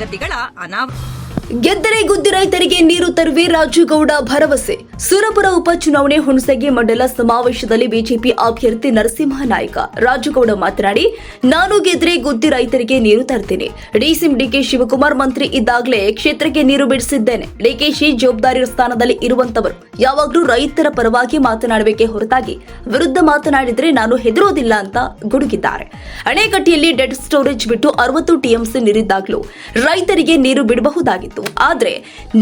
ಸಂಗತಿಗಳ ಅನಾವ ಗೆದ್ದರೆ ಗುದ್ದಿ ರೈತರಿಗೆ ನೀರು ತರುವೆ ರಾಜುಗೌಡ ಭರವಸೆ. ಸುರಪುರ ಉಪಚುನಾವಣೆ ಹುಣಸಗಿ ಮಂಡಲ ಸಮಾವೇಶದಲ್ಲಿ ಬಿಜೆಪಿ ಅಭ್ಯರ್ಥಿ ನರಸಿಂಹ ನಾಯ್ಕ ರಾಜುಗೌಡ ಮಾತನಾಡಿ, ನಾನು ಗೆದ್ದರೆ ಗುದ್ದಿ ರೈತರಿಗೆ ನೀರು ತರ್ತೇನೆ. ಡಿಸಿಎಂ ಡಿಕೆ ಶಿವಕುಮಾರ್ ಮಂತ್ರಿ ಇದ್ದಾಗಲೇ ಕ್ಷೇತ್ರಕ್ಕೆ ನೀರು ಬಿಡಿಸಿದ್ದೇನೆ. ಡಿಕೆಶಿ ಜವಾಬ್ದಾರಿ ಸ್ಥಾನದಲ್ಲಿ ಇರುವಂತವರು, ಯಾವಾಗಲೂ ರೈತರ ಪರವಾಗಿ ಮಾತನಾಡಬೇಕೆ ಹೊರತಾಗಿ, ವಿರುದ್ಧ ಮಾತನಾಡಿದರೆ ನಾನು ಹೆದರೋದಿಲ್ಲ ಅಂತ ಗುಡುಗಿದ್ದಾರೆ. ಅಣೆಕಟ್ಟೆಯಲ್ಲಿ ಡೆಡ್ ಸ್ಟೋರೇಜ್ ಬಿಟ್ಟು ಅರವತ್ತು ಟಿಎಂಸಿ ನೀರಿದ್ದಾಗಲೂ ರೈತರಿಗೆ ನೀರು ಬಿಡಬಹುದಾಗಿತ್ತು. ಆದ್ರೆ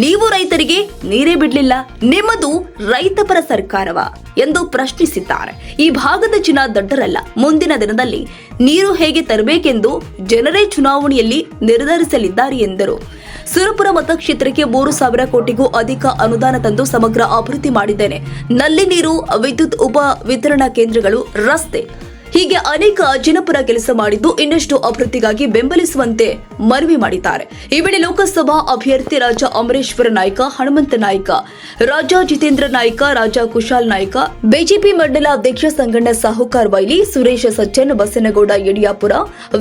ನೀವು ರೈತರಿಗೆ ನೀರೇ ಬಿಡಲಿಲ್ಲ, ನಿಮ್ಮದು ರೈತಪರ ಸರ್ಕಾರವ ಎಂದು ಪ್ರಶ್ನಿಸಿದ್ದಾರೆ. ಈ ಭಾಗದ ಜನ ದೊಡ್ಡರಲ್ಲ, ಮುಂದಿನ ದಿನದಲ್ಲಿ ನೀರು ಹೇಗೆ ತರಬೇಕೆಂದು ಜನರೇ ಚುನಾವಣೆಯಲ್ಲಿ ನಿರ್ಧರಿಸಲಿದ್ದಾರೆ ಎಂದರು. ಸುರಪುರ ಮತಕ್ಷೇತ್ರಕ್ಕೆ ಮೂರು ಸಾವಿರ ಕೋಟಿಗೂ ಅಧಿಕ ಅನುದಾನ ತಂದು ಸಮಗ್ರ ಅಭಿವೃದ್ಧಿ ಮಾಡಿದ್ದೇನೆ. ನಲ್ಲಿ ನೀರು, ವಿದ್ಯುತ್ ಉಪ ವಿತರಣಾ ಕೇಂದ್ರಗಳು, ರಸ್ತೆ ಹೀಗೆ ಅನೇಕ ಜನಪರ ಕೆಲಸ ಮಾಡಿದ್ದು ಇನ್ನಷ್ಟು ಅಭಿವೃದ್ಧಿಗಾಗಿ ಬೆಂಬಲಿಸುವಂತೆ ಮನವಿ ಮಾಡಿದ್ದಾರೆ. ಈ ವೇಳೆ ಲೋಕಸಭಾ ಅಭ್ಯರ್ಥಿ ರಾಜ ಅಮರೇಶ್ವರ ನಾಯ್ಕ, ಹನುಮಂತ ನಾಯ್ಕ, ರಾಜ ಜಿತೇಂದ್ರ ನಾಯ್ಕ, ರಾಜ ಕುಶಾಲ್ ನಾಯ್ಕ, ಬಿಜೆಪಿ ಮಂಡಲ ಅಧ್ಯಕ್ಷ ಸಂಗಣ್ಣ ಸಾಹುಕಾರ್ ವೈಲಿ, ಸುರೇಶ ಸಜ್ಜನ್ ಬಸನಗೌಡ ಯಡಿಯಾಪುರ,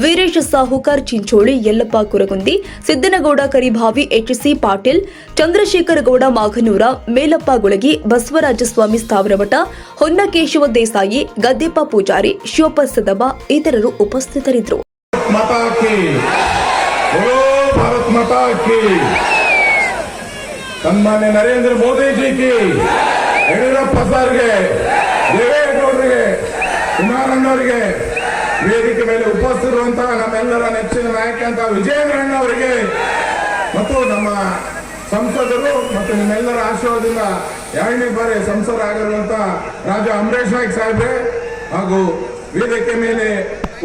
ವೀರೇಶ ಸಾಹುಕಾರ್ ಚಿಂಚೋಳಿ, ಯಲ್ಲಪ್ಪ ಕುರಗುಂದಿ, ಸಿದ್ದನಗೌಡ ಕರಿಭಾವಿ, ಎಚ್ ಸಿ ಪಾಟೀಲ್, ಚಂದ್ರಶೇಖರ ಗೌಡ ಮಾಘನೂರ ಮೇಲಪ್ಪ ಗುಳಗಿ ಬಸವರಾಜಸ್ವಾಮಿ ಸ್ಥಾವರಮಠ, ಹೊನ್ನಕೇಶವ ದೇಸಾಯಿ, ಗದ್ದೆಪ್ಪ ಪೂಜಾರಿ ಶೋಪಸದಬ ಇತರರು ಉಪಸ್ಥಿತರಿದ್ದರು. ಸನ್ಮಾನ್ಯ ನರೇಂದ್ರ ಮೋದಿಜಿ ಕಿ. ಯಡಿಯೂರಪ್ಪ ಸರ್ಗೆ, ದೇವೇಗೌಡರಿಗೆ ಕುಮಾರಣ್ಣವರಿಗೆ ವೇದಿಕೆ ಮೇಲೆ ಉಪಸ್ಥಿತಿರುವಂತಹ ನಮ್ಮೆಲ್ಲರ ನೆಚ್ಚಿನ ನಾಯಕ ಅಂತ ವಿಜಯೇಂದ್ರಣ್ಣ ಅವರಿಗೆ ಮತ್ತು ನಮ್ಮ ಸಂಸದರು ಮತ್ತು ನಿಮ್ಮೆಲ್ಲರ ಆಶೀರ್ವಾದದಿಂದ ಎರಡನೇ ಬಾರಿ ಸಂಸದರಾಗಿರುವಂತಹ ರಾಜ ಅಂಬರೇಶ್ ನಾಯ್ಕ್ ಸಾಹೇಬ್ರೆ ಹಾಗೂ ವೇದಿಕೆ ಮೇಲೆ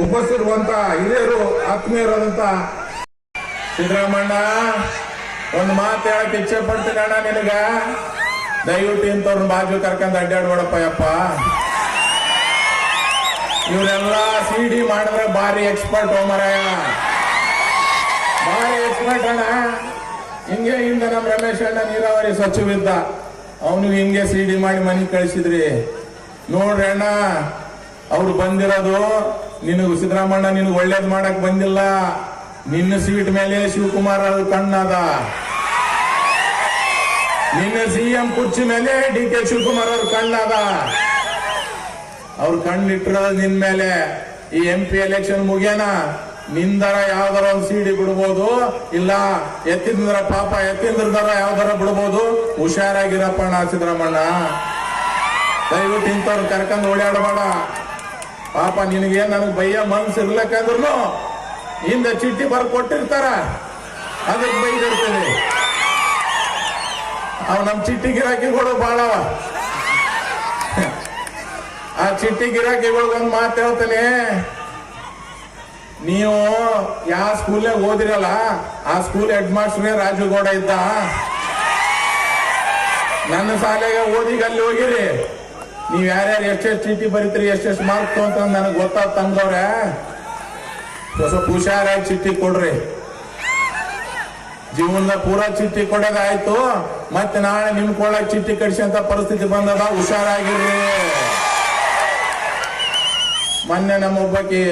ಉಪಸ್ಥಿರುವಂತ ಹಿರಿಯರು, ಆತ್ಮೀಯರಾದಂತ ಸಿದ್ದರಾಮಣ್ಣ, ಒಂದು ಮಾತು ಹೇಳಕ್ ಇಚ್ಛೆ ಪಡ್ತೀನಿ ಅಣ್ಣ ನಿನಗ? ದಯವಿಟ್ಟು ಇಂಥವ್ರನ್ನ ಬಾಜು ಕರ್ಕೊಂಡ್ ಅಡ್ಡಾಡ್ಬೇಡಪ್ಪ ಯಪ್ಪ. ಇವರೆಲ್ಲ ಸಿ ಡಿ ಮಾಡಿದ್ರೆ ಭಾರಿ ಎಕ್ಸ್ಪರ್ಟ್ ಹೋಮರಯ್ಯ ಭಾರಿ ಎಕ್ಸ್ಪರ್ಟ್ ಅಣ್ಣ. ಹಿಂಗೆ ಹಿಂದೆ ನಮ್ಮ ರಮೇಶ್ ಅಣ್ಣ ನೀರಾವರಿ ಸಚಿವಿದ್ದ ಅವನು ಹಿಂಗೆ ಸಿ ಡಿ ಮಾಡಿ ಮನೆಗೆ ಕಳಿಸಿದ್ರಿ. ನೋಡ್ರಿ ಅಣ್ಣ ಅವ್ರು ಬಂದಿರೋದು, ನಿನಗೆ ಸಿದ್ದರಾಮಣ್ಣ ನಿನಗೆ ಒಳ್ಳೇದು ಮಾಡಕ್ ಬಂದಿಲ್ಲ. ನಿನ್ನ ಸೀಟ್ ಮೇಲೆ ಶಿವಕುಮಾರ್ ಅವ್ರ ಕಣ್ಣದ. ನಿನ್ನ ಸಿಎಂ ಕುರ್ಚಿ ಮೇಲೆ ಡಿ ಕೆ ಶಿವಕುಮಾರ್ ಅವ್ರ ಕಣ್ಣದ. ಅವ್ರ ಕಣ್ಣಿಟ್ಟಿರೋದು ನಿನ್ ಮೇಲೆ. ಈ ಎಂ ಪಿ ಎಲೆಕ್ಷನ್ ಮುಗಿಯನ, ನಿಂದರ ಯಾವ್ದಾರ ಒಂದು ಸಿಡಿ ಬಿಡ್ಬೋದು, ಇಲ್ಲ ಎತ್ತಿಂದ್ರ ಪಾಪ ಎತ್ತಿಂದ್ರದಾರ ಯಾವ್ದಾರ ಬಿಡ್ಬೋದು, ಹುಷಾರಾಗಿರಪ್ಪ ಅಣ್ಣ ಸಿದ್ದರಾಮಣ್ಣ ದಯವಿಟ್ಟು ಇಂಥವ್ರು ಕರ್ಕೊಂಡು ಓಡಾಡಬೇಡ. ಪಾಪ ನಿನಗೆ ನನಗೆ ಬಯ್ಯ ಮನ್ಸು ಇರ್ಲಕ್ಕಂದ್ರು ಹಿಂದೆ ಚಿಟ್ಟಿ ಬರ್ ಕೊಟ್ಟಿರ್ತಾರ. ಅದಕ್ಕೆ ಬೈದಿರ್ತೀನಿ ಅವ್ ನಮ್ ಚಿಟ್ಟಿ ಗಿರಾಕಿಗಳು ಬಾಳವ ಆ ಚಿಟ್ಟಿ ಗಿರಾಕಿಗಳಿಗೆ ಒಂದು ಮಾತು ಹೇಳ್ತೇನೆ ನೀವು ಯಾವ ಸ್ಕೂಲ್ನಾಗ ಓದಿರಲ್ಲ, ಆ ಸ್ಕೂಲ್ ಹೆಡ್ ಮಾಸ್ಟರ್ ರಾಜುಗೌಡ ಇದ್ದ. ನನ್ನ ಶಾಲೆಗೆ ಓದಿಗೆ ಅಲ್ಲಿ ಹೋಗಿರಿ. ನೀವ್ ಯಾರ್ಯಾರು ಎಷ್ಟೆಷ್ಟು ಚೀಟಿ ಬರೀತೀರಿ ಎಷ್ಟೆಷ್ಟು ಮಾರ್ಕ್ ಅಂತ ನನಗೆ ಗೊತ್ತಾಗ ತಂದವ್ರೆ. ಸ್ವಲ್ಪ ಹುಷಾರಾಗಿ ಚೀಟಿ ಕೊಡ್ರಿ. ಜೀವನದ ಪೂರ ಚೀಟಿ ಕೊಡೋದಾಯ್ತು. ಮತ್ತೆ ನಾಳೆ ನಿಮ್ ಕೊಳ್ಳಕ್ ಚೀಟಿ ಕಡಿಸಂತ ಪರಿಸ್ಥಿತಿ ಬಂದದ ಹುಷಾರಾಗಿರ್ರಿ ಮೊನ್ನೆ ನಮ್ಮ ಒಬ್ಬಕಿ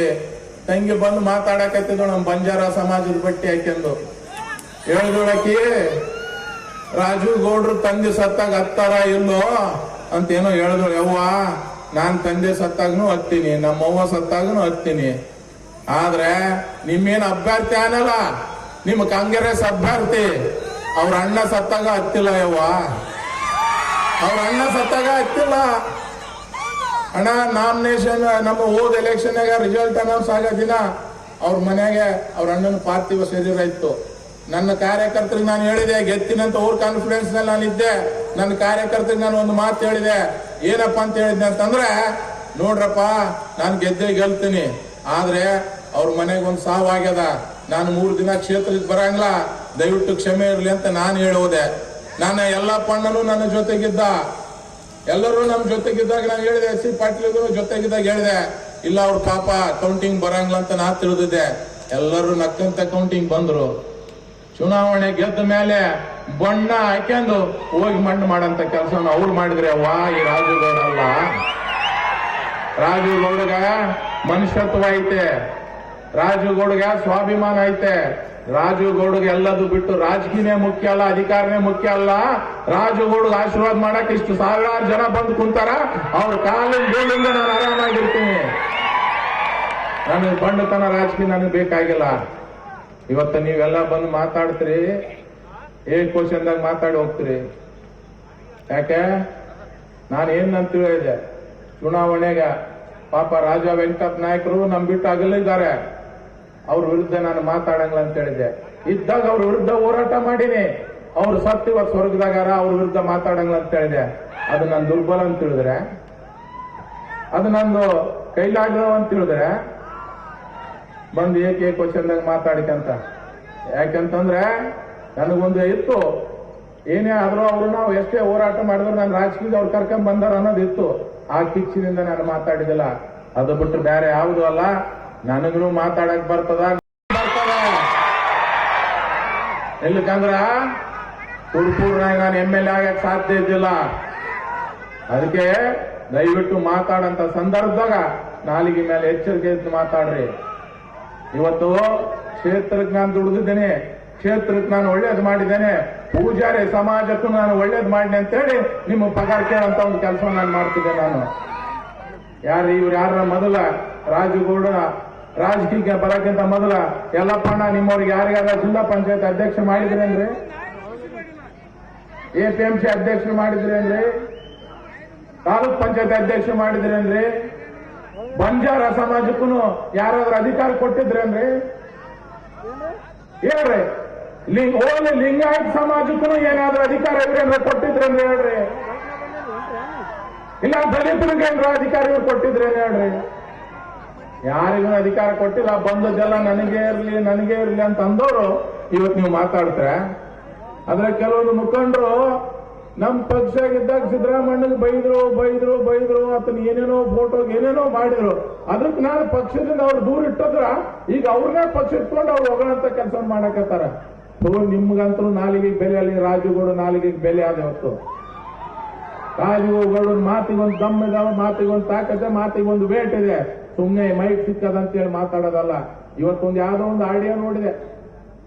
ತಂಗಿ ಬಂದು ಮಾತಾಡಕತ್ತಿದ್ದು ನಮ್ಮ ಬಂಜಾರ ಸಮಾಜದ ಬಟ್ಟಿ ಹಾಕ್ಯಂದು. ಹೇಳಿದೊಳಕಿ ರಾಜು ಗೌಡ್ರು ತಂದೆ ಸತ್ತಾಗ ಹತ್ತಾರ ಇಲ್ಲೋ ಅಂತ ಏನೋ ಹೇಳಿದ್ರು, ಯವ್ವ, ನಾನ್ ತಂದೆ ಸತ್ತಾಗನು ಹತ್ತೀನಿ ನಮ್ಮವ್ವ ಸತ್ತಾಗನು ಹತ್ತೀನಿ ಆದ್ರೆ ನಿಮ್ಮೇನು ಅಭ್ಯರ್ಥಿ ಅನ್ನಲ್ಲ ನಿಮ್ ಕಾಂಗ್ರೆಸ್ ಅಭ್ಯರ್ಥಿ. ಅವ್ರ ಅಣ್ಣ ಸತ್ತಾಗ ಹತ್ತಿಲ್ಲ, ಯವ್ವ. ಅವ್ರ ಅಣ್ಣ ಸತ್ತಾಗ ಹತ್ತಿಲ್ಲ. ಅಣ್ಣ ನಾಮಿನೇಷನ್ ನಮ್ಮ ಹೋದ ಎಲೆಕ್ಷನ್ ರಿಸಲ್ಟ್ ಅನೌನ್ಸ್ ಆಗೋ ದಿನ ಅವ್ರ ಮನೆಗೆ ಅವ್ರ ಅಣ್ಣನ ಪಾರ್ಥಿವ ಶರೀರ ಇತ್ತು. ನನ್ನ ಕಾರ್ಯಕರ್ತರಿಗೆ ನಾನು ಹೇಳಿದೆ ಗೆತ್ತಿನಂತ ಅವ್ರ ಕಾನ್ಫಿಡೆನ್ಸ್ನಲ್ಲಿ ನಾನು ಇದ್ದೆ. ನನ್ನ ಕಾರ್ಯಕರ್ತರಿಗೆ ನಾನು ಒಂದು ಮಾತು ಹೇಳಿದೆ. ಏನಪ್ಪ ಅಂತ ಹೇಳಿದ್ದೆ ಅಂತಂದ್ರೆ, ನೋಡ್ರಪ್ಪ, ನಾನು ಗೆದ್ದೆ ಗೆಲ್ತೀನಿ. ಆದ್ರೆ ಅವ್ರ ಮನೆಗೆ ಒಂದು ಸಾವಾಗ್ಯದ ನಾನು ಮೂರು ದಿನ ಕ್ಷೇತ್ರಕ್ಕೆ ಬರಂಗಿಲ್ಲ. ದಯವಿಟ್ಟು ಕ್ಷಮೆ ಇರಲಿ ಅಂತ ನಾನು ಹೇಳೋದೆ ನಾನು ಎಲ್ಲ ಪಣ್ಣನು ನನ್ನ ಜೊತೆಗಿದ್ದ. ಎಲ್ಲರೂ ನಮ್ಮ ಜೊತೆಗಿದ್ದಾಗ ನಾನು ಹೇಳಿದೆ, ಎಸ್ ಸಿ ಪಾಟೀಲ್ ಜೊತೆಗಿದ್ದಾಗ ಹೇಳಿದೆ, ಇಲ್ಲ ಅವ್ರ ಪಾಪ ಕೌಂಟಿಂಗ್ ಬರಂಗಿಲ್ಲ ಅಂತ ನಾ ತಿಳಿದಿದ್ದೆ. ಎಲ್ಲರೂ ನಕ್ಕಂತ ಕೌಂಟಿಂಗ್ ಬಂದ್ರು. ಚುನಾವಣೆ ಗೆದ್ದ ಮೇಲೆ ಬಣ್ಣ ಹಾಕ್ಯಂದು ಹೋಗಿ ಮಣ್ಣು ಮಾಡಂತ ಕೆಲಸ ಅವ್ರು ಮಾಡಿದ್ರೆ ವಾ ಈ ರಾಜುಗೌಡ ಅಲ್ಲ. ರಾಜುಗೌಡಗ ಮನುಷ್ಯತ್ವ ಐತೆ. ರಾಜುಗೌಡಗ ಸ್ವಾಭಿಮಾನ ಐತೆ. ರಾಜುಗೌಡಗ ಎಲ್ಲದು ಬಿಟ್ಟು ರಾಜಕೀಯನೇ ಮುಖ್ಯ ಅಲ್ಲ, ಅಧಿಕಾರನೇ ಮುಖ್ಯ ಅಲ್ಲ. ರಾಜುಗೌಡಗ ಆಶೀರ್ವಾದ ಮಾಡಕ್ ಇಷ್ಟು ಸಾವಿರಾರು ಜನ ಬಂದು ಕುಂತಾರ. ಅವ್ರ ಕಾಲಿನ ಗೋಲಿಂದ ನಾನು ಆರಾಮಾಗಿರ್ತೀನಿ. ನನಗೆ ಬಂಡತನ ರಾಜಕೀಯ ನನಗೆ ಬೇಕಾಗಿಲ್ಲ. ಇವತ್ತು ನೀವೆಲ್ಲ ಬಂದು ಮಾತಾಡ್ತೀರಿ ಏನ್ ಕ್ವಶನ್ದಾಗ ಮಾತಾಡಿ ಹೋಗ್ತೀರಿ. ಯಾಕೆ? ನಾನು ಏನು ಅಂತ ತಿಳಿದೆ ಚುನಾವಣೆಗೆ ಪಾಪ ರಾಜ ವೆಂಕಟ ನಾಯಕರು ನಮ್ ಬಿಟ್ಟು ಅಗಲಿದ್ದಾರೆ ಅವ್ರ ವಿರುದ್ಧ ನಾನು ಮಾತಾಡಂಗಿಲ್ಲ ಅಂತ ಹೇಳಿದೆ. ಇದ್ದಾಗ ಅವ್ರ ವಿರುದ್ಧ ಹೋರಾಟ ಮಾಡೀನಿ. ಅವ್ರು ಸತ್ತು ಇವತ್ತು ಸ್ವರ್ಗದಾಗಾರ, ಅವ್ರ ವಿರುದ್ಧ ಮಾತಾಡಂಗಿಲ್ಲ ಅಂತ ಹೇಳಿದೆ. ಅದು ನನ್ನ ದುರ್ಬಲ ಅಂತ ಹೇಳಿದ್ರೆ, ಅದು ನಂದು ಕೈಲಾಗೋ ಅಂತ ಹೇಳಿದ್ರೆ ಬಂದು ಏಕೆ ಕ್ವಶನ್ದಾಗ ಮಾತಾಡಿಕಂತ ಯಾಕಂತಂದ್ರೆ ನನಗೊಂದು ಇತ್ತು. ಏನೇ ಆದ್ರೂ ಅವರು ನಾವು ಎಷ್ಟೇ ಹೋರಾಟ ಮಾಡಿದ್ರು ನಾನು ರಾಜಕೀಯದ ಅವ್ರು ಕರ್ಕೊಂಡ್ ಬಂದಾರ ಅನ್ನೋದು ಇತ್ತು. ಆ ಕಿಚ್ಚಿನಿಂದ ನಾನು ಮಾತಾಡಿದಿಲ್ಲ. ಅದು ಬಿಟ್ಟು ಬೇರೆ ಯಾವುದು ಅಲ್ಲ. ನನಗೂ ಮಾತಾಡಕ್ ಬರ್ತದ. ಎಲ್ಲಿಕಂದ್ರ ತುರ್ಪೂರ್ನಾಗ ನಾನು ಎಂ ಎಲ್ ಎ ಆಗಕ್ ಸಾಧ್ಯ ಇದ್ದಿಲ್ಲ. ಅದಕ್ಕೆ ದಯವಿಟ್ಟು ಮಾತಾಡಂತ ಸಂದರ್ಭದಾಗ ನಾಲಿಗೆ ಮೇಲೆ ಎಚ್ಚರಿಕೆ ಮಾತಾಡ್ರಿ. ಇವತ್ತು ಕ್ಷೇತ್ರಕ್ಕೆ ನಾನು ದುಡಿದಿದ್ದೇನೆ. ಕ್ಷೇತ್ರಕ್ಕೆ ನಾನು ಒಳ್ಳೇದು ಮಾಡಿದ್ದೇನೆ. ಪೂಜಾರಿ ಸಮಾಜಕ್ಕೂ ನಾನು ಒಳ್ಳೇದು ಮಾಡಿದೆ ಅಂತೇಳಿ ನಿಮ್ಮ ಪಗಾರ ಕೇಳಂತ ಒಂದು ಕೆಲಸ ನಾನು ಮಾಡ್ತಿದ್ದೆ ನಾನು. ಯಾರು ಇವ್ರು? ಯಾರ ಮೊದಲ? ರಾಜುಗೌಡ ರಾಜಕೀಯಕ್ಕೆ ಬರೋಕ್ಕಿಂತ ಮೊದಲ. ಎಲ್ಲಪ್ಪಣ್ಣ ನಿಮ್ಮವ್ರಿಗೆ ಯಾರಿಗಾರ ಜಿಲ್ಲಾ ಪಂಚಾಯತ್ ಅಧ್ಯಕ್ಷ ಮಾಡಿದ್ರೆ ಎ ಪಿ ಎಂ ಸಿ ಮಾಡಿದ್ರೇನ್ರಿ ತಾಲೂಕ್ ಪಂಚಾಯತ್ ಅಧ್ಯಕ್ಷ ಮಾಡಿದ್ರೇನ್ರಿ ಬಂಜಾರ ಸಮಾಜಕ್ಕೂ ಯಾರಾದ್ರೂ ಅಧಿಕಾರ ಕೊಟ್ಟಿದ್ರೇನ್ರಿ ಹೇಳ್ರಿ. ಲಿಂಗ ಓಲಿ ಲಿಂಗಾಯತ್ ಸಮಾಜಕ್ಕೂ ಏನಾದ್ರೂ ಅಧಿಕಾರ ಇವ್ರೇನ್ರ ಕೊಟ್ಟಿದ್ರೇನ್ರಿ ಹೇಳ್ರಿ. ಇಲ್ಲ, ದಲಿತರಿಗೆ ಏನ್ರ ಅಧಿಕಾರ ಇವ್ರು ಕೊಟ್ಟಿದ್ರೇನ್ ಹೇಳ್ರಿ. ಯಾರಿಗೂ ಅಧಿಕಾರ ಕೊಟ್ಟಿಲ್ಲ, ಬಂದದ್ದೆಲ್ಲ ನನಗೆ ಇರ್ಲಿ ನನಗೆ ಇರ್ಲಿ ಅಂತ ಅಂದವರು ಇವತ್ತು ನೀವು ಮಾತಾಡ್ತಾರೆ? ಆದ್ರೆ ಕೆಲವೊಂದು ಮುಖಂಡರು ನಮ್ ಪಕ್ಷ ಇದ್ದಾಗ ಸಿದ್ದರಾಮಣ್ಣಗೆ ಬೈದ್ರು ಬೈದ್ರು ಬೈದ್ರು, ಆತನ ಏನೇನೋ ಫೋಟೋ ಏನೇನೋ ಮಾಡಿದ್ರು. ಅದಕ್ಕೆ ನಾನು ಪಕ್ಷದಿಂದ ಅವ್ರು ದೂರ ಇಟ್ಟದ್ರ ಈಗ ಅವ್ರನ್ನೇ ಪಕ್ಷ ಇಟ್ಕೊಂಡು ಅವ್ರು ಹೊಗಳಂತ ಕೆಲಸ ಮಾಡಕತ್ತಾರ. ನಿಮ್ಗಂತೂ ನಾಲಿಗೆ ಬೆಲೆ ಅಲ್ಲಿ, ರಾಜುಗೋಡು ನಾಲಿಗೆ ಬೆಲೆ ಆದ ಹೊತ್ತು. ರಾಜುಗೌಡ ಮಾತಿಗೊಂದು ದಮ್ ಇದಾವ, ಮಾತಿಗೊಂದು ತಾಕತ್ತೆ ಮಾತಿಗೊಂದು ವೇಟ್ ಇದೆ. ಸುಮ್ನೆ ಮೈಕ್ ಸಿಕ್ಕದಂತೇಳಿ ಮಾತಾಡೋದಲ್ಲ. ಇವತ್ತೊಂದು ಯಾವ್ದೋ ಒಂದು ಆಡಿಯೋ ನೋಡಿದೆ.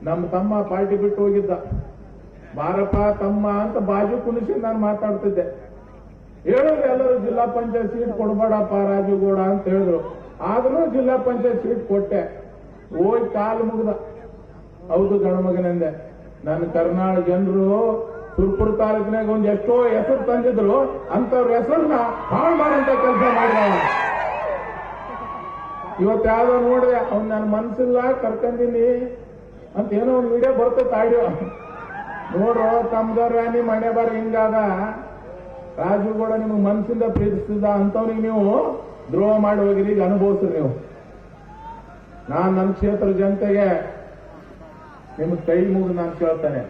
ನಮ್ಮ ತಮ್ಮ ಪಾರ್ಟಿ ಬಿಟ್ಟು ಹೋಗಿದ್ದ. ಬಾರಪ್ಪ, ತಮ್ಮ ಅಂತ ಬಾಜು ಕುಣಿಸಿ ನಾನು ಮಾತಾಡ್ತಿದ್ದೆ. ಹೇಳಿದ್ರು ಎಲ್ಲರೂ, ಜಿಲ್ಲಾ ಪಂಚಾಯತ್ ಸೀಟ್ ಕೊಡ್ಬೇಡಪ್ಪ ರಾಜುಗೌಡ ಅಂತ ಹೇಳಿದ್ರು. ಆದ್ರೂ ಜಿಲ್ಲಾ ಪಂಚಾಯತ್ ಸೀಟ್ ಕೊಟ್ಟೆ. ಹೋಗಿ ಕಾಲು ಮುಗ್ದ. ಹೌದು ಗಣಮಗನೆಂದೆ ನನ್ನ ಕರ್ನಾಟಕ ಜನರು ತುರ್ಪುರ ತಾಲೂಕಿನಾಗ ಒಂದ್ ಎಷ್ಟೋ ಹೆಸರು ತಂದಿದ್ರು, ಅಂತವ್ರ ಹೆಸರನ್ನ ಹಾಳು ಮಾಡಂತ ಕೆಲಸ ಮಾಡಿದ ಇವತ್ತು ಯಾವ್ದೋ ನೋಡಿದೆ, ಅವ್ನು ನನ್ನ ಮನ್ಸಿಲ್ಲ, ಕರ್ಕಂದಿನಿ ಅಂತ ಏನೋ ಒಂದು ವಿಡಿಯೋ ಬರ್ತೈತೆ ಆಡಿಯೋ ನೋಡ್ರು ತಮ್ದವ್ರ ರಾಣಿ ಮನೆ ಬಾರ ಹಿಂಗಾದ. ರಾಜು ಕೂಡ ನಿಮ್ಗೆ ಮನಸ್ಸಿಂದ ಪ್ರೀತಿಸಿದ ಅಂತವ್ನಿಗೆ ನೀವು ದ್ರೋಹ ಮಾಡಿ ಹೋಗಿರಿ, ಈಗ ಅನುಭವಿಸ್ರಿ ನೀವು. ನಾನ್ ನಮ್ಮ ಕ್ಷೇತ್ರ ಜನತೆಗೆ ನಿಮ್ಗೆ ಕೈ ಮುಗಿದು ನಾನು ಕೇಳ್ತೇನೆ.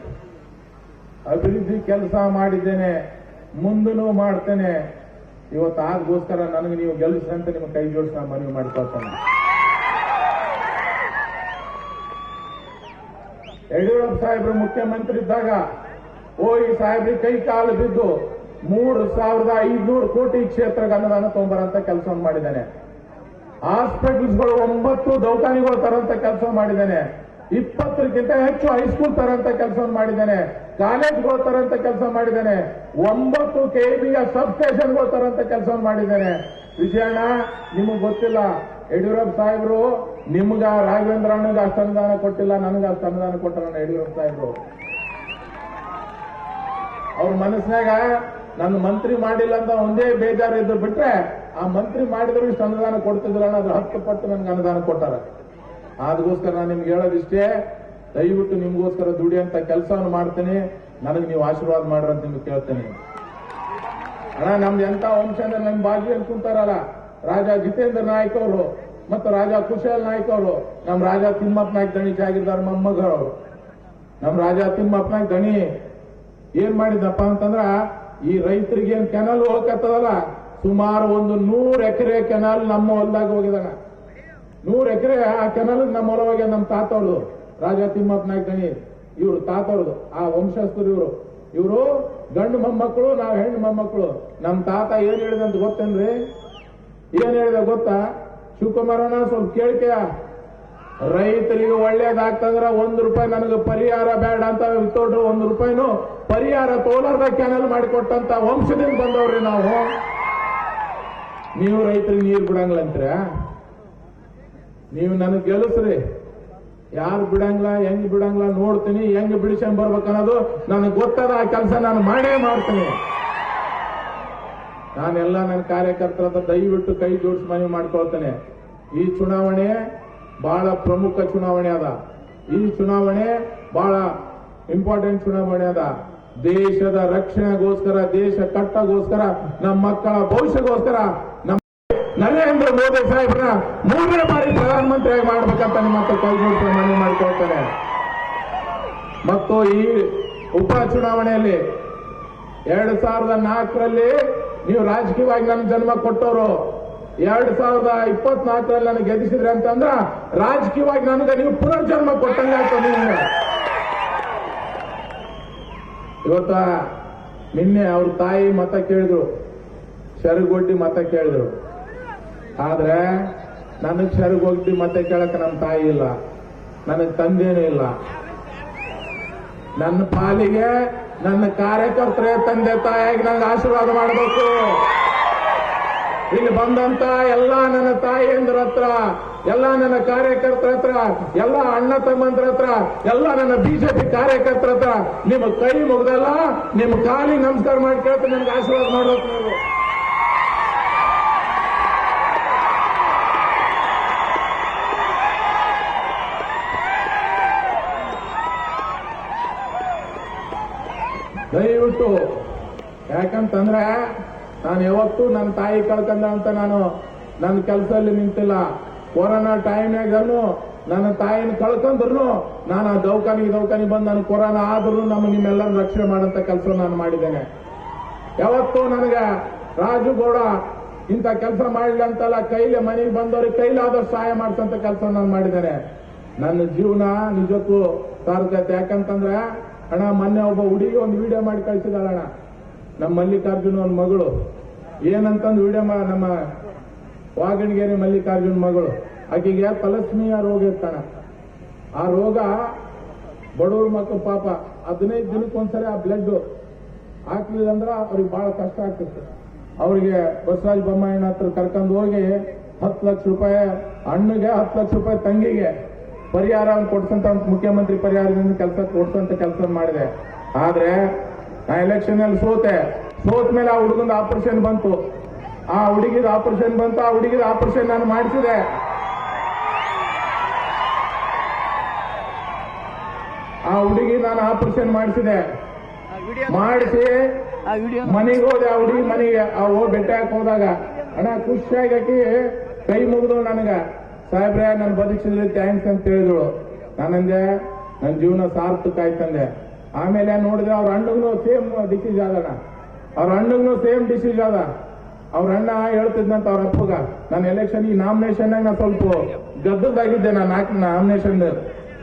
ಅಭಿವೃದ್ಧಿ ಕೆಲಸ ಮಾಡಿದ್ದೇನೆ ಮುಂದೂ ಮಾಡ್ತೇನೆ. ಇವತ್ತು ಆಗೋಸ್ಕರ ನನಗೆ ನೀವು ಗೆಲ್ಲಿಸಿ ಅಂತ ನಿಮ್ಗೆ ಕೈ ಜೋಡಿಸಿ ನಾನು ಮನವಿ ಮಾಡ್ಕೊಳ್ತೇನೆ ಯಡಿಯೂರಪ್ಪ ಸಾಹೇಬ್ರು ಮುಖ್ಯಮಂತ್ರಿ ಇದ್ದಾಗ ಓ ಈ ಸಾಹೇಬ್ರಿಗೆ ಕೈ ಕಾಲು ಬಿದ್ದು ಮೂರು ಸಾವಿರದ ಐದುನೂರು ಕೋಟಿ ಕ್ಷೇತ್ರಕ್ಕೆ ಅನುದಾನ ತಗೊಂಬರಂತ ಕೆಲಸ ಮಾಡಿದ್ದಾನೆ. ಹಾಸ್ಪಿಟಲ್ಸ್ಗಳು ಒಂಬತ್ತು ದೌಖಾನಿಗಳು ತರಂತ ಕೆಲಸ ಮಾಡಿದ್ದಾನೆ. ಇಪ್ಪತ್ತಕ್ಕಿಂತ ಹೆಚ್ಚು ಹೈಸ್ಕೂಲ್ ತರಂತ ಕೆಲಸ ಮಾಡಿದ್ದಾನೆ. ಕಾಲೇಜ್ಗಳು ತರಂತ ಕೆಲಸ ಮಾಡಿದ್ದಾನೆ. ಒಂಬತ್ತು ಕೆಬಿಯ ಸಬ್ ಸ್ಟೇಷನ್ಗಳು ತರಂತ ಕೆಲಸ ಮಾಡಿದ್ದಾನೆ. ವಿಜಯಣ್ಣ, ನಿಮಗೆ ಗೊತ್ತಿಲ್ಲ, ಯಡಿಯೂರಪ್ಪ ಸಾಹೇಬರು ನಿಮ್ಗ ರಾಘವೇಂದ್ರ ಅಣ್ಣಗ ಅಷ್ಟು ಅನುದಾನ ಕೊಟ್ಟಿಲ್ಲ, ನನಗೆ ಅಷ್ಟು ಅನುದಾನ ಕೊಟ್ಟಲ್ಲ ಯಡಿಯೂರಪ್ಪ ಇದ್ರು? ಅವ್ರ ಮನಸ್ಸಿನಾಗ ನನ್ನ ಮಂತ್ರಿ ಮಾಡಿಲ್ಲ ಅಂತ ಒಂದೇ ಬೇಜಾರು ಇದ್ದು ಬಿಟ್ರೆ ಆ ಮಂತ್ರಿ ಮಾಡಿದ್ರು ಇಷ್ಟು ಅನುದಾನ ಕೊಡ್ತಿದ್ರ ಅದ್ರ ಹತ್ತು ಪಟ್ಟು ನನ್ಗೆ ಅನುದಾನ ಕೊಟ್ಟಾರ. ಅದಕ್ಕೋಸ್ಕರ ನಾನು ನಿಮ್ಗೆ ಹೇಳೋದಿಷ್ಟೇ, ದಯವಿಟ್ಟು ನಿಮ್ಗೋಸ್ಕರ ದುಡಿಯಂತ ಕೆಲಸವನ್ನು ಮಾಡ್ತೀನಿ, ನನಗೆ ನೀವು ಆಶೀರ್ವಾದ ಮಾಡ್ರಂತ ನಿಮ್ಗೆ ಕೇಳ್ತೇನೆ. ಅಣ್ಣ, ನಮ್ದು ಎಂತ ವಂಶ ಅಂದ್ರೆ ನಮ್ ಬಾಜಿ ಕುಂತಾರಲ್ಲ, ರಾಜ ಜಿತೇಂದ್ರ ನಾಯ್ಕ ಅವರು ಮತ್ತು ರಾಜ ಕುಶಾಲ್ ನಾಯ್ಕ ಅವರು ನಮ್ ರಾಜ ತಿಮ್ಮಪ್ಪ ನಾಯ್ಕ ದಣಿ ಆಗಿದ್ದಾರೆ ಮೊಮ್ಮಗಳು ನಮ್ ರಾಜ ತಿಮ್ಮಪ್ಪ ನಾಯ್ಕ ದಣಿ ಏನ್ ಮಾಡಿದಪ್ಪ ಅಂತಂದ್ರ, ಈ ರೈತರಿಗೆ ಏನ್ ಕೆನಲ್ ಹೋಗಕತ್ತದಲ್ಲ ಸುಮಾರು ಒಂದು ನೂರ್ ಎಕರೆ ಕೆನಲ್ ನಮ್ಮ ಹೊಲದಾಗ ಹೋಗಿದಾನ. ನೂರ್ ಎಕರೆ ಆ ಕೆನಲ್ ನಮ್ಮ ಹೊಲವಾಗಿ ನಮ್ಮ ತಾತವ್ರದು ರಾಜ ತಿಮ್ಮಪ್ಪ ನಾಯ್ಕ ದಣಿ ಇವ್ರು ತಾತವ್ರದು ಆ ವಂಶಸ್ಥರು ಇವರು. ಇವರು ಗಂಡು ಮೊಮ್ಮಕ್ಕಳು, ನಾವು ಹೆಣ್ಣು ಮೊಮ್ಮಕ್ಕಳು. ನಮ್ಮ ತಾತ ಏನ್ ಹೇಳಿದಂತ ಗೊತ್ತೇನ್ರಿ? ಏನ್ ಹೇಳಿದ ಗೊತ್ತಾ? ಶಿವಕುಮಾರಣ್ಣ ಸ್ವಲ್ಪ ಕೇಳ್ತೀಯ ರೈತರಿಗೆ ಒಳ್ಳೇದಾಗ್ತಂದ್ರ ಒಂದ್ ರೂಪಾಯಿ ನನಗೆ ಪರಿಹಾರ ಬೇಡ ಅಂತ ವಿತೌಟ್ ಒಂದ್ ರೂಪಾಯಿನು ಪರಿಹಾರ ತೋಲಾರ್ದ ಕ್ಯಾನಲ್ ಮಾಡಿಕೊಟ್ಟಂತ ವಂಶದಿಂದ ಬಂದವ್ರಿ ನಾವು. ನೀವು ರೈತರಿಗೆ ನೀರು ಬಿಡಂಗಿಲ್ಲಂತ್ರ ನೀವು ನನಗೆ ಗೆಲ್ಲಿಸ್ರಿ ಯಾರು ಬಿಡಂಗಿಲ್ಲ, ಹೆಂಗ್ ಬಿಡಂಗಿಲ್ಲ ನೋಡ್ತೀನಿ, ಹೆಂಗ್ ಬಿಡಿಸ್ಕೊಂಡ್ ಬರ್ಬೇಕನ್ನೋದು ನನಗೆ ಗೊತ್ತದ, ಆ ಕೆಲಸ ನಾನು ಮಾಡೇ ಮಾಡ್ತೀನಿ. ನಾನೆಲ್ಲ ನನ್ನ ಕಾರ್ಯಕರ್ತರ ಹತ್ರ ದಯವಿಟ್ಟು ಕೈ ಜೋಡಿಸಿ ಮನವಿ ಮಾಡ್ಕೊಳ್ತೇನೆ. ಈ ಚುನಾವಣೆ ಬಹಳ ಪ್ರಮುಖ ಚುನಾವಣೆ ಅದ. ಈ ಚುನಾವಣೆ ಬಹಳ ಇಂಪಾರ್ಟೆಂಟ್ ಚುನಾವಣೆ ಅದ. ದೇಶದ ರಕ್ಷಣೆಗೋಸ್ಕರ, ದೇಶ ಕಟ್ಟಗೋಸ್ಕರ, ನಮ್ಮ ಮಕ್ಕಳ ಭವಿಷ್ಯಗೋಸ್ಕರ ನಮ್ಮ ನರೇಂದ್ರ ಮೋದಿ ಸಾಹೇಬ್ರ ಮೂರನೇ ಬಾರಿ ಪ್ರಧಾನಮಂತ್ರಿಯಾಗಿ ಮಾಡ್ಬೇಕಂತ ನಿಮ್ಮ ಹತ್ರ ಕೈ ಜೋಡಿಸಿ ಮನವಿ ಮಾಡ್ಕೊಳ್ತೇನೆ. ಮತ್ತು ಈ ಉಪ ಚುನಾವಣೆಯಲ್ಲಿ ಎರಡ್ ಸಾವಿರದ ನಾಲ್ಕರಲ್ಲಿ ನೀವು ರಾಜಕೀಯವಾಗಿ ನನ್ನ ಜನ್ಮ ಕೊಟ್ಟವರು ಎರಡ್ ಸಾವಿರದ ಇಪ್ಪತ್ನಾಲ್ಕರಲ್ಲಿ ನನಗೆ ಗೆದ್ದಿಸಿದ್ರೆ ಅಂತಂದ್ರ ರಾಜಕೀಯವಾಗಿ ನನಗೆ ನೀವು ಪುನರ್ಜನ್ಮ ಕೊಟ್ಟಂಗಾಯ್ತು ನೀವು. ಇವತ್ತ ನಿನ್ನೆ ಅವ್ರ ತಾಯಿ ಮತ ಕೇಳಿದ್ರು, ಶರಗೊಡ್ಡಿ ಮತ ಕೇಳಿದ್ರು. ಆದ್ರೆ ನನಗ್ ಶರಗೊಡ್ಡಿ ಮತ ಕೇಳಕ್ಕೆ ನನ್ನ ತಾಯಿ ಇಲ್ಲ, ನನಗ್ ತಂದೇನೂ ಇಲ್ಲ. ನನ್ನ ಪಾಲಿಗೆ ನನ್ನ ಕಾರ್ಯಕರ್ತರೇ, ತಂದೆ, ತಾಯಿಯಾಗಿ ನನಗೆ ಆಶೀರ್ವಾದ ಮಾಡಬೇಕು. ಇಲ್ಲಿ ಬಂದಂತ ಎಲ್ಲ ನನ್ನ ತಾಯಿಯಂದ್ರ ಹತ್ರ, ಎಲ್ಲ ನನ್ನ ಕಾರ್ಯಕರ್ತರ ಹತ್ರ, ಎಲ್ಲ ಅಣ್ಣ ತಮ್ಮಂದ್ರ ಹತ್ರ, ಎಲ್ಲ ನನ್ನ ಬಿಜೆಪಿ ಕಾರ್ಯಕರ್ತರ ಹತ್ರ, ನಿಮ್ಮ ಕೈ ಮುಗ್ದಲ್ಲ, ನಿಮ್ಮ ಕಾಲಿ ನಮಸ್ಕಾರ ಮಾಡಿ ಕೇಳ್ತೀನಿ, ನನಗೆ ಆಶೀರ್ವಾದ ಮಾಡ್ಬೇಕು ನೀವು. ದಯವಿಟ್ಟು ಯಾಕಂತಂದ್ರೆ ನಾನು ಯಾವತ್ತೂ ನನ್ನ ತಾಯಿ ಕಳ್ಕಂದ ಅಂತ ನಾನು ನನ್ನ ಕೆಲಸದಲ್ಲಿ ನಿಂತಿಲ್ಲ. ಕೊರೋನಾ ಟೈಮ್ನಾಗನು ನನ್ನ ತಾಯಿನ ಕಳ್ಕೊಂಡ್ರು ನಾನು ಆ ದೌಖಾನಿಗೆ ದೌಖಾನಿ ಬಂದು ನಾನು ಕೊರೋನಾ ಆದ್ರೂ ನಮ್ಮ ನಿಮ್ಮೆಲ್ಲರ ರಕ್ಷಣೆ ಮಾಡಂತ ಕೆಲಸ ನಾನು ಮಾಡಿದ್ದೇನೆ. ಯಾವತ್ತೂ ನನಗೆ ರಾಜು ಗೌಡ ಇಂಥ ಕೆಲಸ ಮಾಡಲಿ ಅಂತಲ್ಲ, ಕೈಲಿ ಮನೆಗೆ ಬಂದವ್ರಿಗೆ ಕೈಲಾದಷ್ಟು ಸಹಾಯ ಮಾಡ್ತಂತ ಕೆಲಸ ನಾನು ಮಾಡಿದ್ದೇನೆ. ನನ್ನ ಜೀವನ ನಿಜಕ್ಕೂ ಸಾರ್ಥಕ ಯಾಕಂತಂದ್ರೆ ಅಣ್ಣ, ಮೊನ್ನೆ ಒಬ್ಬ ಹುಡುಗಿ ಒಂದು ವಿಡಿಯೋ ಮಾಡಿ ಕಳಿಸಿದಾಳಣ್ಣ ನಮ್ಮ ಮಲ್ಲಿಕಾರ್ಜುನ ಒಂದು ಮಗಳು. ಏನಂತಂದು ವಿಡಿಯೋ ನಮ್ಮ ವಾಗಣಗೇರಿ ಮಲ್ಲಿಕಾರ್ಜುನ ಮಗಳು. ಆಕೆಗೆ ತಲಸ್ಮಿಯ ರೋಗ ಇರ್ತಾನ ಆ ರೋಗ ಬಡವ್ರ ಮಕ್ಕಳು ಪಾಪ ಹದಿನೈದು ದಿನಕ್ಕೊಂದ್ಸರಿ ಆ ಬ್ಲಡ್ ಹಾಕ್ಲಿಲ್ಲ ಅಂದ್ರೆ ಅವ್ರಿಗೆ ಬಹಳ ಕಷ್ಟ ಆಗ್ತಿತ್ತು. ಅವ್ರಿಗೆ ಬಸವರಾಜ ಬೊಮ್ಮಾಯಣ್ಣ ಹತ್ರ ಕರ್ಕೊಂಡು ಹೋಗಿ ಹತ್ತು ಲಕ್ಷ ರೂಪಾಯಿ, ಹಣ್ಣಿಗೆ ಹತ್ತು ಲಕ್ಷ ರೂಪಾಯಿ ತಂಗಿಗೆ ಪರಿಹಾರ ಕೊಡ್ಸಂತ ಮುಖ್ಯಮಂತ್ರಿ ಪರಿಹಾರದಿಂದ ಕೆಲಸ ಕೊಡ್ಸಂತ ಕೆಲಸ ಮಾಡಿದೆ. ಆದ್ರೆ ನಾ ಎಲೆಕ್ಷನ್ ಅಲ್ಲಿ ಸೋತೆ. ಸೋತ ಮೇಲೆ ಆ ಹುಡುಗಂದ ಆಪರೇಷನ್ ಬಂತು. ಆ ಹುಡುಗಿದ ಆಪರೇಷನ್ ಬಂತು ಆ ಹುಡುಗಿದ ಆಪರೇಷನ್ ನಾನು ಮಾಡಿಸಿದೆ. ಆ ಹುಡುಗಿ ನಾನು ಆಪರೇಷನ್ ಮಾಡಿಸಿದೆ. ಮಾಡಿಸಿ ಮನೆಗೆ ಹೋದೆ ಆ ಹುಡುಗಿ ಮನೆಗೆ ಆ ಹೋಗಿ ಬೆಟ್ಟ ಹಾಕಿ ಹೋದಾಗ ಅಣ್ಣ ಖುಷಿಯಾಗಿ ಕೈ ಮುಗಿದು ನನಗ. ಸಾಹೇಬ್ರೆ, ನಾನು ಬದುಕಿಸಿದ್ರೆ ಥ್ಯಾಂಕ್ಸ್ ಅಂತ ಹೇಳಿದಳು. ನಾನಂದೆ ನನ್ನ ಜೀವನ ಸಾರ್ಥಕ ಆಯ್ತಂದೆ ಆಮೇಲೆ ನೋಡಿದ್ರೆ ಅವ್ರ ಅಣ್ಣಗೂ ಸೇಮ್ ಡಿಸೀಸ್ ಆದಣ ಅವ್ರ ಅಣ್ಣಗೂ ಸೇಮ್ ಡಿಸೀಸ್ ಆದ. ಅವ್ರ ಅಣ್ಣ ಹೇಳ್ತಿದ್ನಂತ ಅವ್ರ ಅಪ್ಪಗ, ನಾನು ಎಲೆಕ್ಷನ್ ಈ ನಾಮಿನೇಷನ್ ನಾ ಸ್ವಲ್ಪ ಗದ್ದಲ್ದಾಗಿದ್ದೆ ನಾನು ನಾಲ್ಕು ನಾಮಿನೇಷನ್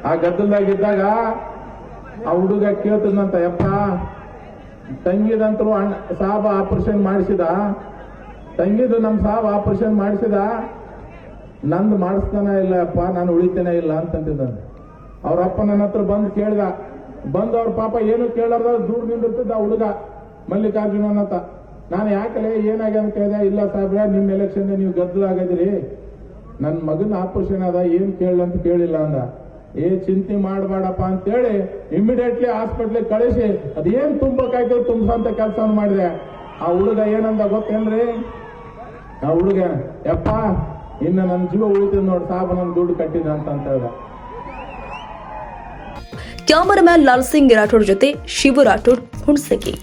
ಆ ಗದ್ದಲ್ದಾಗಿದ್ದಾಗ ಆ ಹುಡುಗ ಕೇಳ್ತಿದ್ನಂತ, ಯಪ್ಪ, ತಂಗಿದಂತರು ಅಣ್ಣ, ಸಾಬ ಆಪರೇಷನ್ ಮಾಡಿಸಿದ? ತಂಗಿದು ನಮ್ ಸಾಬ ಆಪರೇಷನ್ ಮಾಡಿಸಿದ? ನಂದು ಮಾಡಿಸ್ತಾನ ಇಲ್ಲ ಅಪ್ಪ ನಾನು ಉಳಿತೇನೆ ಇಲ್ಲ ಅಂತಂದಿದ್ದಾನೆ. ಅವ್ರ ಅಪ್ಪ ನನ್ನ ಹತ್ರ ಬಂದು ಕೇಳ್ದ. ಬಂದು ಅವ್ರ ಪಾಪ ಏನು ಕೇಳಾರ್ದ ದೂರ ನಿಂದಿರ್ತಿದ್ದ ಹುಡುಗ ಮಲ್ಲಿಕಾರ್ಜುನ ಅಂತ. ನಾನು ಯಾಕಲೇ ಏನಾಗ್ಯದ ಅಂತ ಕೇಳಿದೆ, ಇಲ್ಲ ಸಾಹೇಬ್ರೆ, ನಿಮ್ ಎಲೆಕ್ಷನ್ ನೀವು ಗದ್ದಲಾಗದಿರಿ ನನ್ನ ಮಗನ ಆಪರೇಷನ್ ಅದ, ಏನ್ ಕೇಳಲ್ಲ ಅಂತ ಕೇಳಿಲ್ಲ ಅಂದ. ಏ, ಚಿಂತೆ ಮಾಡಬೇಡಪ್ಪ ಅಂತೇಳಿ ಇಮಿಡಿಯೇಟ್ಲಿ ಹಾಸ್ಪಿಟ್ಲಿಗೆ ಕಳಿಸಿ. ಅದೇನ್ ತುಂಬಕಾಯ್ತು ತುಂಬಸಂತ ಕೆಲಸ ಮಾಡಿದೆ. ಆ ಹುಡುಗ ಏನಂದ ಗೊತ್ತೇನ್ರಿ? ಆ ಹುಡುಗ, ಯಪ್ಪ ಇನ್ನು ನನ್ನ ಜೀವ ಉಳಿತದ ನೋಡಿ, ಸಾಬ ನನ್ ದುಡ್ಡು ಕಟ್ಟಿದ ಅಂತ ಅಂತ ಹೇಳ್ದ ಕ್ಯಾಮರಾಮ್ಯಾನ್ ಲಾಲ್ ಸಿಂಗ್ ರಾಠೋಡ್ ಜೊತೆ ಶಿವ ರಾಠೋಡ್ ಹುಣಸಗಿ.